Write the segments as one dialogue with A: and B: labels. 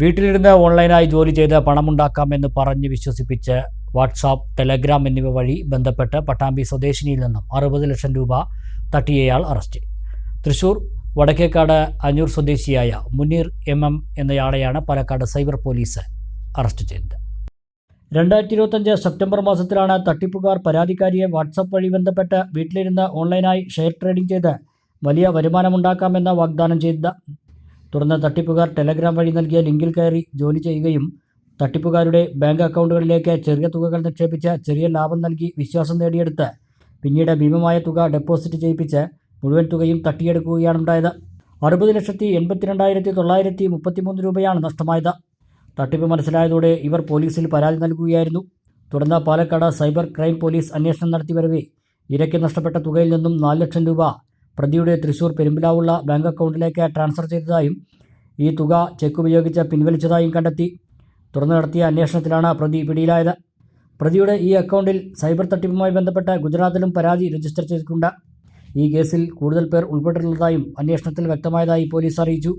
A: വീട്ടിലിരുന്ന് ഓൺലൈനായി ജോലി ചെയ്ത് പണമുണ്ടാക്കാമെന്ന് പറഞ്ഞ് വിശ്വസിപ്പിച്ച് വാട്സാപ്പ് ടെലഗ്രാം എന്നിവ വഴി ബന്ധപ്പെട്ട് പട്ടാമ്പി സ്വദേശിനിയിൽ നിന്നും അറുപത് ലക്ഷം രൂപ തട്ടിയയാൾ അറസ്റ്റ്. തൃശൂർ വടക്കേക്കാട് അഞ്ഞൂർ സ്വദേശിയായ മുനീർ എം എം എന്നയാളെയാണ് പാലക്കാട് സൈബർ പോലീസ് അറസ്റ്റ് ചെയ്തത്. രണ്ടായിരത്തി ഇരുപത്തഞ്ച് സെപ്റ്റംബർ മാസത്തിലാണ് തട്ടിപ്പുകാർ പരാതിക്കാരിയെ വാട്സാപ്പ് വഴി ബന്ധപ്പെട്ട് വീട്ടിലിരുന്ന് ഓൺലൈനായി ഷെയർ ട്രേഡിംഗ് ചെയ്ത് വലിയ വരുമാനമുണ്ടാക്കാമെന്ന് വാഗ്ദാനം ചെയ്തത് തുടർന്ന് തട്ടിപ്പുകാർ ടെലഗ്രാം വഴി നൽകിയ ലിങ്കിൽ കയറി ജോലി ചെയ്യുകയും തട്ടിപ്പുകാരുടെ ബാങ്ക് അക്കൗണ്ടുകളിലേക്ക് ചെറിയ തുകകൾ നിക്ഷേപിച്ച് ചെറിയ ലാഭം നൽകി വിശ്വാസം നേടിയെടുത്ത് പിന്നീട് ഭീമമായ തുക ഡെപ്പോസിറ്റ് ചെയ്യിപ്പിച്ച് മുഴുവൻ തുകയും തട്ടിയെടുക്കുകയാണുണ്ടായത്. അറുപത് ലക്ഷത്തി എൺപത്തിരണ്ടായിരത്തി തൊള്ളായിരത്തി മുപ്പത്തിമൂന്ന് രൂപയാണ് നഷ്ടമായത്. തട്ടിപ്പ് മനസ്സിലായതോടെ ഇവർ പോലീസിൽ പരാതി നൽകുകയായിരുന്നു. തുടർന്ന് പാലക്കാട് സൈബർ ക്രൈം പോലീസ് അന്വേഷണം നടത്തി വരവെ. ഇരയ്ക്ക് നഷ്ടപ്പെട്ട തുകയിൽ നിന്നും നാല് ലക്ഷം രൂപ പ്രതിയുടെ തൃശൂർ പെരുമ്പിലാവുള്ള ബാങ്ക് അക്കൗണ്ടിലേക്ക് ട്രാൻസ്ഫർ ചെയ്തതായും ഈ തുക ചെക്ക് ഉപയോഗിച്ച് പിൻവലിച്ചതായും കണ്ടെത്തി. തുടർന്ന് നടത്തിയ അന്വേഷണത്തിലാണ് പ്രതി പിടിയിലായത്. പ്രതിയുടെ ഈ അക്കൗണ്ടിൽ സൈബർ തട്ടിപ്പുമായി ബന്ധപ്പെട്ട് ഗുജറാത്തിലും പരാതി രജിസ്റ്റർ ചെയ്തിട്ടുണ്ട്. ഈ കേസിൽ കൂടുതൽ പേർ ഉൾപ്പെട്ടിട്ടുള്ളതായും അന്വേഷണത്തിൽ വ്യക്തമായതായി പോലീസ് അറിയിച്ചു.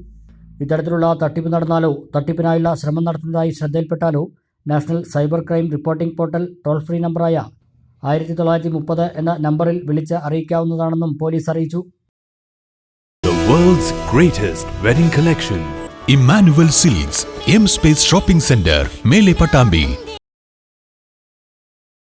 A: ഇത്തരത്തിലുള്ള തട്ടിപ്പ് നടന്നാലോ തട്ടിപ്പിനായുള്ള ശ്രമം നടത്തുന്നതായി ശ്രദ്ധയിൽപ്പെട്ടാലോ national cyber crime reporting portal toll free നമ്പറായ ആയിരത്തി തൊള്ളായിരത്തി മുപ്പത് എന്ന നമ്പറിൽ വിളിച്ച് അറിയിക്കാവുന്നതാണെന്നും പോലീസ് അറിയിച്ചു.
B: Immanuel silks M space shopping centre മേലെ പട്ടാമ്പി